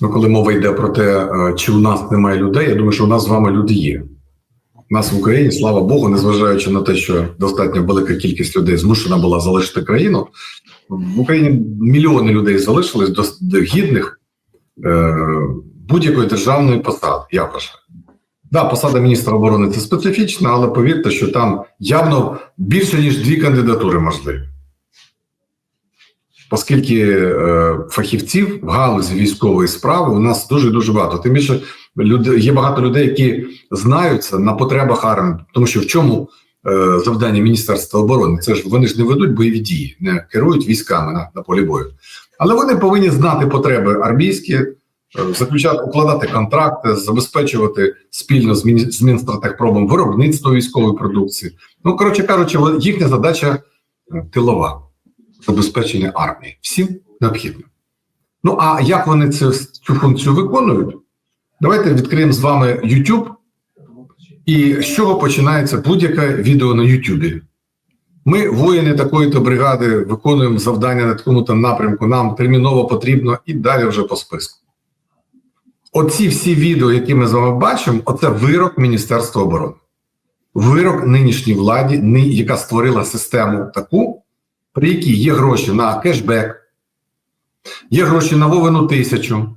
Ну, коли мова йде про те, е, чи у нас немає людей, я думаю, що у нас з вами люди є. У нас в Україні, слава Богу, незважаючи на те, що достатньо велика кількість людей змушена була залишити країну. В Україні мільйони людей залишились до, гідних е, будь-якої державної посади. Я вважаю. Да, посада міністра оборони це специфічна, але повірте, що там явно більше ніж дві кандидатури можливі. Оскільки е, фахівців в галузі військової справи у нас дуже дуже багато. Тим більше люди, є багато людей, які знаються на потребах армії, тому що в чому е, завдання Міністерства оборони? Це ж вони ж не ведуть бойові дії, не керують військами на, на полі бою. Але вони повинні знати потреби армійські, е, заключати, укладати контракти, забезпечувати спільно з, Мінстратегпромом виробництво військової продукції. Ну коротше кажучи, їхня задача тилова забезпечення армії. Всім необхідно. Ну а як вони цю, цю функцію виконують? Давайте відкриємо з вами YouTube. І з чого починається будь-яке відео на YouTube? Ми, воїни такої-то бригади, виконуємо завдання на такому-то напрямку, нам терміново потрібно і далі вже по списку. Оці всі відео, які ми з вами бачимо, оце вирок Міністерства оборони. Вирок нинішній владі, яка створила систему таку, при якій є гроші на кешбек, є гроші на Вовину тисячу,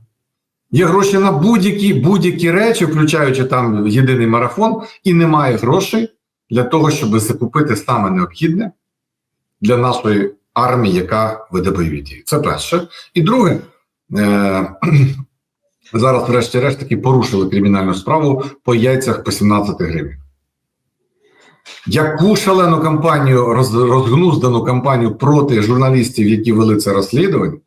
є гроші на будь-які будь-які речі, включаючи там єдиний марафон, і немає грошей для того, щоб закупити саме необхідне для нашої армії, яка веде бойові дії. Це перше. І друге, е- зараз, врешті-решт, таки порушили кримінальну справу по яйцях по 17 гривень. Яку шалену кампанію, розгнуздану кампанію проти журналістів, які вели це розслідування,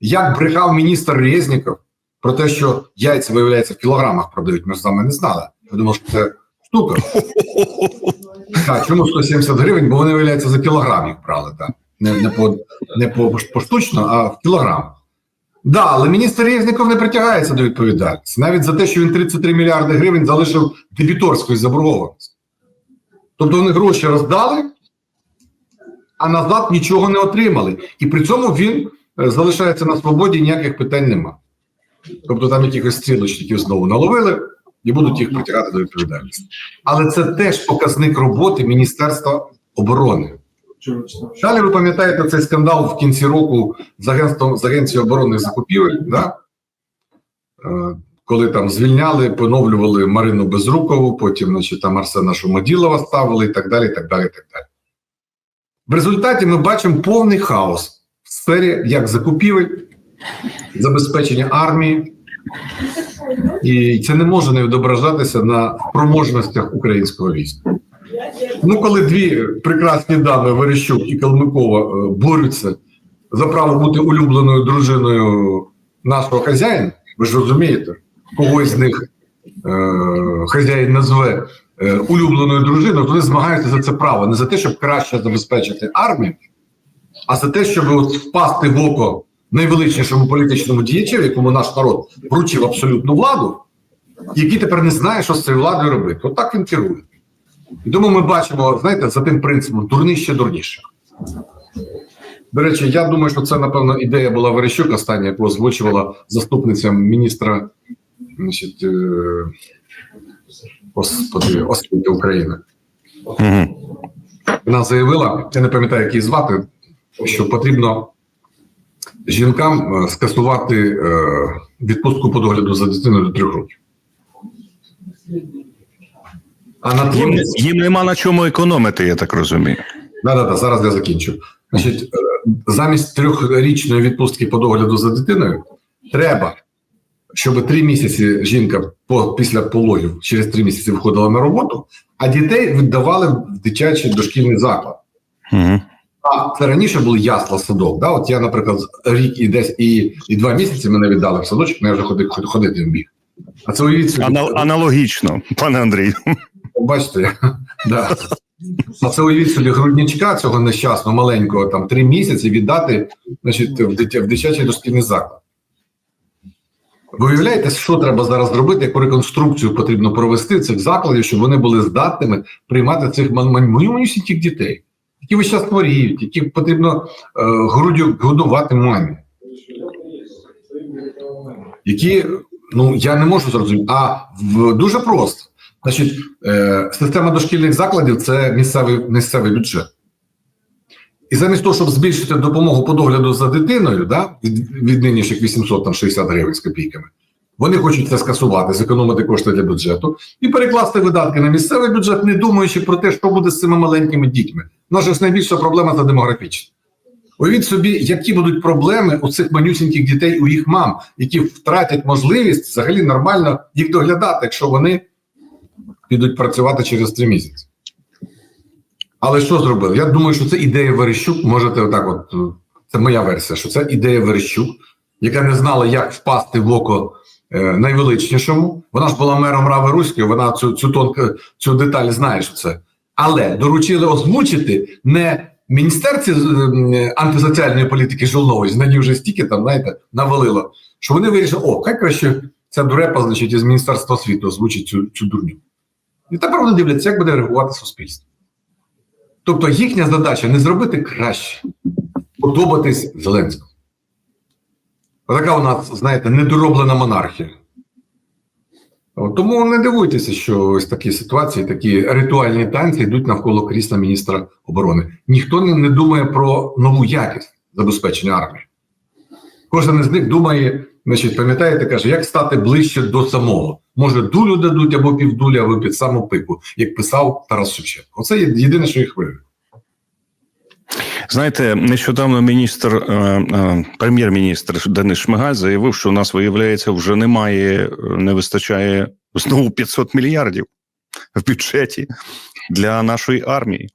як брехав міністр Резніков про те, що яйця, виявляється, в кілограмах продають, ми ж вами не знали. Я думав, що це штука. Так, чому 170 гривень? Бо вони, виявляється, за кілограм їх брали, так. Не, не, по, не по, поштучно, а в кілограм. Да, але міністр Резніков не притягається до відповідальності. Навіть за те, що він 33 мільярди гривень залишив дебіторської заборгованості. Тобто вони гроші роздали, а назад нічого не отримали. І при цьому він е, залишається на свободі, ніяких питань нема. Тобто там якихось стрілочників знову наловили і будуть їх притягати до відповідальності. Але це теж показник роботи Міністерства оборони. Далі ви пам'ятаєте цей скандал в кінці року з агентством з агенцією оборонних закупівель, да? Коли там звільняли, поновлювали Марину Безрукову, потім значить, там Арсена Шумоділова ставили і так далі. і так далі, і так далі. В результаті ми бачимо повний хаос в сфері як закупівель, забезпечення армії, і це не може не відображатися на спроможностях українського війська. Ну, коли дві прекрасні дами Верещук і Калмикова е, борються за право бути улюбленою дружиною нашого хазяїна, ви ж розумієте, когось з них е, хазяїн назве е, улюбленою дружиною, вони змагаються за це право, не за те, щоб краще забезпечити армію, а за те, щоб от впасти в око найвеличнішому політичному діячеві, якому наш народ вручив абсолютну владу, який тепер не знає, що з цією владою робити. От так він керує. І тому ми бачимо, знаєте, за тим принципом дурний ще дурніше. До речі, я думаю, що це, напевно, ідея була Верещук остання, яку озвучувала заступниця міністра значить, е, господи, освіти України. Угу. Вона заявила, я не пам'ятаю, як її звати, що потрібно жінкам е, скасувати е, відпустку по догляду за дитиною до трьох років. А на Їм, їм нема на чому економити, я так розумію. Да, да, да, зараз я закінчу. Значить, е, замість трьохрічної відпустки по догляду за дитиною треба, щоб три місяці жінка по, після пологів через три місяці виходила на роботу, а дітей віддавали в дитячий дошкільний заклад. Угу. А це раніше були ясла садок. Да? От я, наприклад, рік і десь і, і два місяці мене віддали в садочок, але я вже ходив, ходити не міг. А це уявіть собі. Анал, аналогічно, пане Андрію. Бачите, да. А це уявіть собі груднячка цього нещасного маленького, там три місяці віддати значить, в, в дитячий дошкільний заклад. Ви уявляєте, що треба зараз зробити, яку реконструкцію потрібно провести цих закладів, щоб вони були здатними приймати цих манюсіньких дітей, які весь час хворіють, які потрібно е, грудю годувати мамі. які ну я не можу зрозуміти. А в дуже просто. Значить, е, система дошкільних закладів це місцевий місцевий бюджет. І замість того, щоб збільшити допомогу по догляду за дитиною, да, від, від нинішніх 860 гривень з копійками, вони хочуть це скасувати, зекономити кошти для бюджету і перекласти видатки на місцевий бюджет, не думаючи про те, що буде з цими маленькими дітьми. Ж найбільша проблема це демографічна. Уявіть собі, які будуть проблеми у цих манюсіньких дітей, у їх мам, які втратять можливість взагалі нормально їх доглядати, якщо вони підуть працювати через три місяці. Але що зробили? Я думаю, що це ідея Верещук. Можете отак, от е, це моя версія, що це ідея Верещук, яка не знала, як впасти в око е, найвеличнішому. Вона ж була мером Рави Руської, вона цю, цю тонку цю деталь знає, що це. Але доручили озвучити не міністерці е, антисоціальної політики Жолнович, на ній вже стільки там, знаєте, навалило, що вони вирішили, о, хай краще ця дурепа, значить, із Міністерства освіти озвучить цю, цю дурню. І тепер вони дивляться, як буде реагувати суспільство. Тобто їхня задача не зробити краще, подобатись Зеленському. Така у нас, знаєте, недороблена монархія. Тому не дивуйтеся, що ось такі ситуації, такі ритуальні танці йдуть навколо крісла міністра оборони. Ніхто не, думає про нову якість забезпечення армії. Кожен із них думає, значить, пам'ятаєте, каже, як стати ближче до самого. Може, дулю дадуть або півдулі, або під саму пику, як писав Тарас Шевченко. Оце єдине, що їх хвилює. Знаєте, нещодавно міністр, е, е, прем'єр-міністр Денис Шмигаль заявив, що у нас, виявляється, вже немає, е, не вистачає знову 500 мільярдів в бюджеті для нашої армії.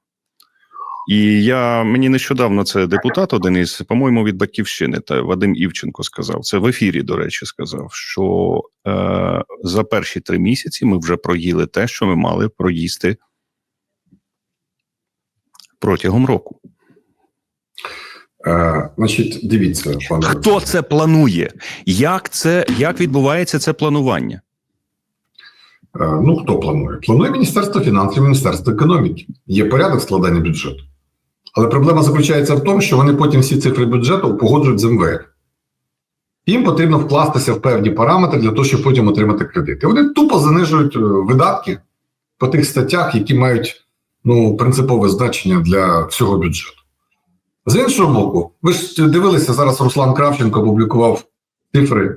І я мені нещодавно це депутат один із, по-моєму, від батьківщини та Вадим Івченко сказав. Це в ефірі, до речі, сказав, що е, за перші три місяці ми вже проїли те, що ми мали проїсти протягом року. Е, значить, дивіться, пане. Хто це планує? Як це як відбувається це планування? Е, ну, хто планує? Планує Міністерство фінансів, Міністерство економіки. Є порядок складання бюджету. Але проблема заключається в тому, що вони потім всі цифри бюджету погоджують з МВФ. Їм потрібно вкластися в певні параметри для того, щоб потім отримати кредити. Вони тупо занижують е, видатки по тих статтях, які мають ну, принципове значення для всього бюджету. З іншого боку, ви ж дивилися, зараз Руслан Кравченко опублікував цифри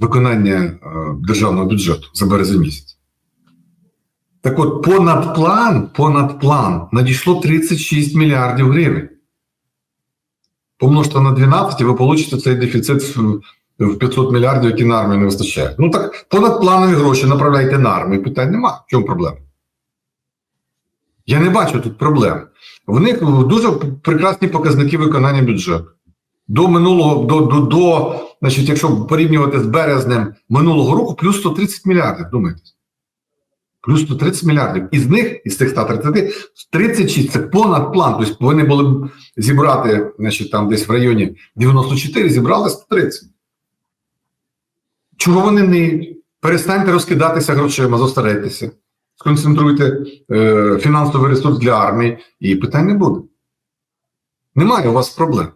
виконання е, державного бюджету за березень місяць. Так от, понад план, понад план надійшло 36 мільярдів гривень. Помножте на 12, і ви получите цей дефіцит в в 500 мільярдів, які на армію не вистачає. Ну так понадпланові гроші направляйте на армію. Питань нема. В чому проблема? Я не бачу тут проблем. В них дуже прекрасні показники виконання бюджету. До минулого, до, до, до, значить, якщо порівнювати з березнем минулого року, плюс 130 мільярдів, думаєте? Плюс 130 мільярдів. Із них, із цих 130, 36 це понад план. Тобто повинні були б зібрати, значить, там десь в районі 94, зібрали 130. Чого вони не перестаньте розкидатися грошима, зосередьтеся, сконцентруйте е, фінансовий ресурс для армії, і питань не буде. Немає у вас проблем.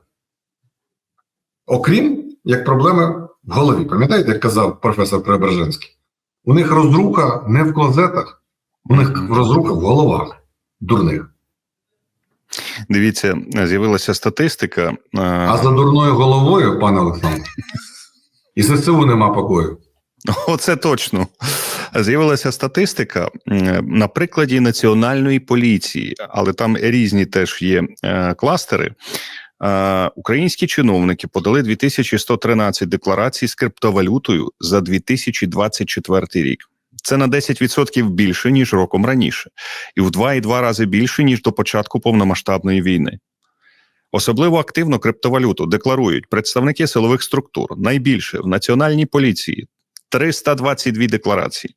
Окрім як проблеми в голові. Пам'ятаєте, як казав професор Преображенський? У них розруха не в клозетах, у них розруха в головах дурних. Дивіться, з'явилася статистика. е, А за дурною головою, пане Олександр, і ЗСУ нема покою. Оце точно. З'явилася статистика на прикладі національної поліції, але там різні теж є е, кластери. Українські чиновники подали 2113 декларацій з криптовалютою за 2024 рік. Це на 10% більше ніж роком раніше, і в 2,2 рази більше ніж до початку повномасштабної війни. Особливо активно криптовалюту декларують представники силових структур. Найбільше в національній поліції 322 декларації.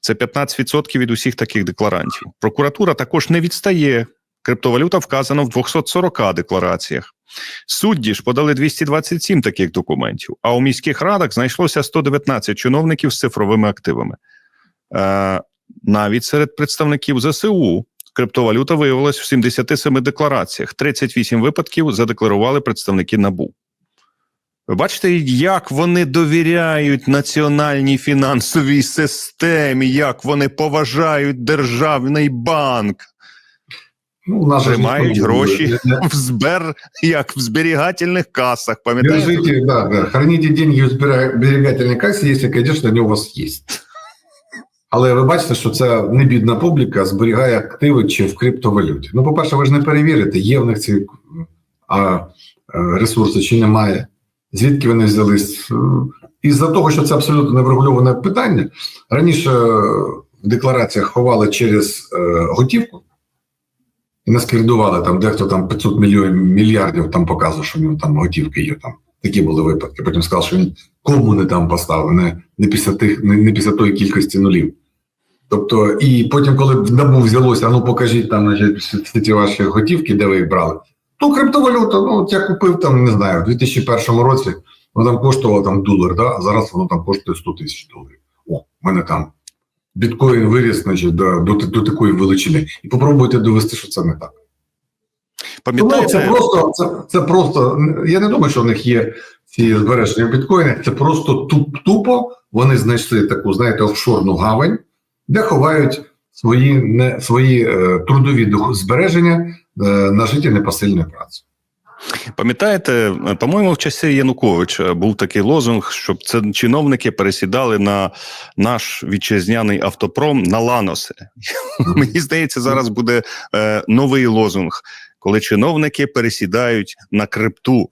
Це 15% від усіх таких декларантів. Прокуратура також не відстає. Криптовалюта вказана в 240 деклараціях. Судді ж подали 227 таких документів, а у міських радах знайшлося 119 чиновників з цифровими активами. Е, навіть серед представників ЗСУ криптовалюта виявилась в 77 деклараціях. 38 випадків задекларували представники НАБУ. Ви бачите, як вони довіряють національній фінансовій системі, як вони поважають державний банк, Ну, нас Тримають гроші. В збер, як в зберігательних касах. Пам'ятаєте? Держите, да, да. Храните деньги в зберігательній касі, якщо, звісно, вони у вас є. Але ви бачите, що це не бідна публіка зберігає активи чи в криптовалюті. Ну, по-перше, ви ж не перевірите, є в них ці а, е, ресурси чи немає, звідки вони взялись. Із-за того, що це абсолютно неврегульоване питання, раніше е, в деклараціях ховали через е, готівку і наскрідували там, дехто там 500 мільйонів мільярдів там показував, що в нього там готівки є. Там такі були випадки. Потім сказав, що він кому не там поставив, не, не після тих, не, не після тої кількості нулів. Тобто, і потім, коли в НАБУ взялося, ну покажіть там значить, ці ваші готівки, де ви їх брали. То криптовалюта, ну от я купив там, не знаю, в 2001 році воно там коштувало там долар, да? а зараз воно там коштує 100 тисяч доларів. О, в мене там біткоін виріс, значить, до, до, до такої величини. І попробуйте довести, що це не так. Тому це просто, це, це просто. Я не думаю, що в них є ці збереження в. Це просто туп, тупо. Вони знайшли таку, знаєте, офшорну гавань, де ховають свої не свої е, трудові збереження е, на життя непосильної праці. Пам'ятаєте, по-моєму, в часи Януковича був такий лозунг, щоб це чиновники пересідали на наш вітчизняний автопром на ланоси. Мені здається, зараз буде е, новий лозунг, коли чиновники пересідають на крипту.